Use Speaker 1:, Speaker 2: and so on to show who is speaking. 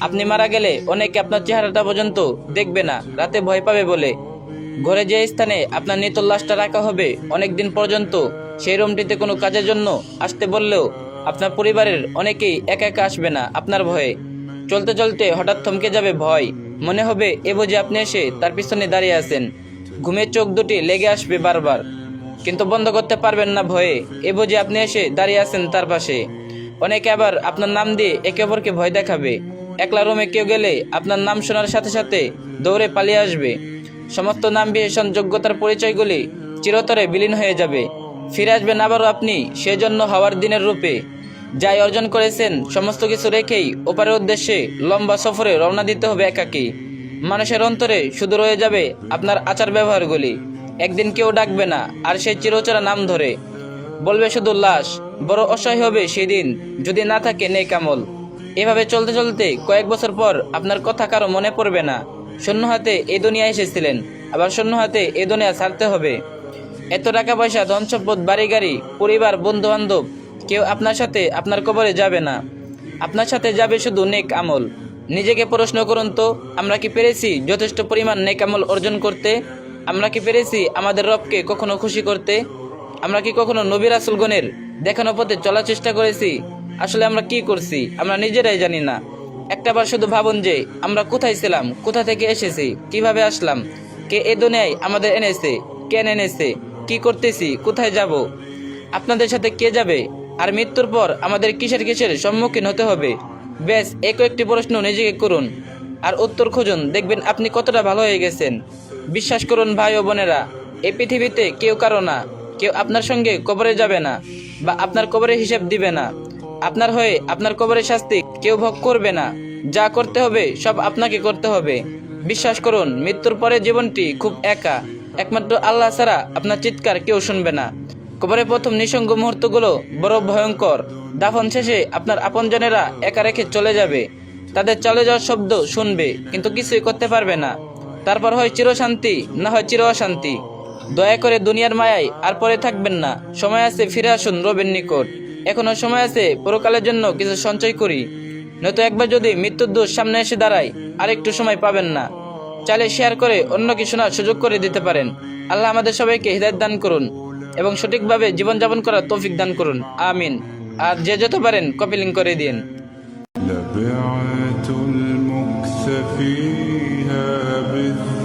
Speaker 1: আপনি মারা গেলে অনেকে আপনার চেহারাটা পর্যন্ত দেখবে না, রাতে ভয় পাবে বলে। ঘরে যে স্থানে আপনার নিতল্লাশটা রাখা হবে অনেক দিন পর্যন্ত সেই রুমটিতে কোনো কাজের জন্য আসতে বললেও আপনার পরিবারের অনেকেই একা একা আসবে না আপনার ভয়ে। চলতে চলতে হঠাৎ থমকে যাবে ভয়। মনে হবে এ বুঝে আপনি এসে তার পিছনে দাঁড়িয়ে আছেন। ঘুমের চোখ দুটি লেগে আসবে বারবার। কিন্তু বন্ধ করতে পারবেন না ভয়ে। এ বুঝে আপনি এসে দাঁড়িয়ে আছেন তার পাশে। অনেকে আবার আপনার নাম দিয়ে একে অপরকে ভয় দেখাবে। একলা রুমে কেউ গেলে আপনার নাম শোনার সাথে সাথে দৌড়ে পালিয়ে আসবে। সমস্ত নাম বিশেষণ যোগ্যতার পরিচয়গুলি চিরতরে বিলীন হয়ে যাবে। ফিরে আসবেন আবারও আপনি সেজন্য হওয়ার দিনের রূপে। যাই অর্জন করেছেন, সমস্ত কিছু রেখেই ওপারের উদ্দেশ্যে লম্বা সফরে রওনা দিতে হবে একাকী। মানুষের অন্তরে শুধু রয়ে যাবে আপনার আচার ব্যবহারগুলি একদিন কেউ ডাকবে না, আর সেই চিরচেরা নাম ধরে। বলবে শুধু লাশ, বড় অসহায় হবে সেদিন, যদি না থাকে নেই কামল এভাবে চলতে চলতে কয়েক বছর পর আপনার কথা কারও মনে পড়বে না। শূন্য হাতে এই দুনিয়া এসেছিলেন, আবার শূন্য হাতে এই দুনিয়া ছাড়তে হবে। এত টাকা পয়সা ধন সম্পদ বাড়ি গাড়ি পরিবার বন্ধু বান্ধব কেউ আপনার সাথে আপনার কবরে যাবে না। আপনার সাথে যাবে শুধু নেক আমল। নিজেকে প্রশ্ন করুন তো, আমরা কি পেরেছি যথেষ্ট পরিমাণ নেক আমল অর্জন করতে? আমরা কি পেরেছি আমাদের রবকে কখনো খুশি করতে? আমরা কি কখনো নবী রাসুলগণের দেখানো পথে চলার চেষ্টা করেছি? আসলে আমরা কি করছি? আমরা নিজেরাই জানি না। একটাবার শুধু ভাবুন যে, আমরা কোথায় ছিলাম? কোথা থেকে এসেছি? কীভাবে আসলাম? কে এ দুনিয়ায় আমাদের এনেছে? কেন এনেছে? কি করতেছি? কোথায় যাব? আপনাদের সাথে কে যাবে? আর মৃত্যুর পর আমাদের কিসের কিসের সম্মুখীন হতে হবে? বেশ এক একটি প্রশ্ন নিজেকে করুন। আর উত্তর খুঁজুন। দেখবেন আপনি কতটা ভালো হয়ে গেছেন। বিশ্বাস করুন ভাই ও বোনেরা এই পৃথিবীতে কেউ কারও না। কেউ আপনার সঙ্গে কবরে যাবে না বা আপনার কবরের হিসেব দিবে না। আপনার হয়ে আপনার কবরের শাস্তি কেউ ভোগ করবে না। যা করতে হবে, সব আপনাকে করতে হবে। বিশ্বাস করুন, মৃত্যুর পরে জীবনটি খুব একা। একমাত্র আল্লাহ ছাড়া আপনার চিৎকার কেউ শুনবে না। কবরে প্রথম নিঃসঙ্গ মুহূর্তগুলো বড় ভয়ঙ্কর। দাফন শেষে আপনার আপনজনেরা একা রেখে চলে যাবে। তাদের চলে যাওয়ার শব্দ শুনবে, কিন্তু কিছুই করতে পারবে না। তারপর হয় চিরশান্তি, না হয় চির অশান্তি। দয়া করে দুনিয়ার মায়ায় আর পরে থাকবেন না। সময় আছে, ফিরে আসুন রবের নিকট। এখনও সময় আছে, পরকালের জন্য কিছু সঞ্চয় করি। নয়তো একবার যদি মৃত্যুর দোষ সামনে এসে দাঁড়ায় আর একটু সময় পাবেন না। চাইলে শেয়ার করে অন্য কিছু না সুযোগ করে দিতে পারেন। আল্লাহ আমাদের সবাইকে হৃদায়ত দান করুন এবং সঠিকভাবে জীবনযাপন করার তৌফিক দান করুন। আমিন। আর যে যত পারেন কপিলিং করে দিন।
Speaker 2: المكس فيها بالذات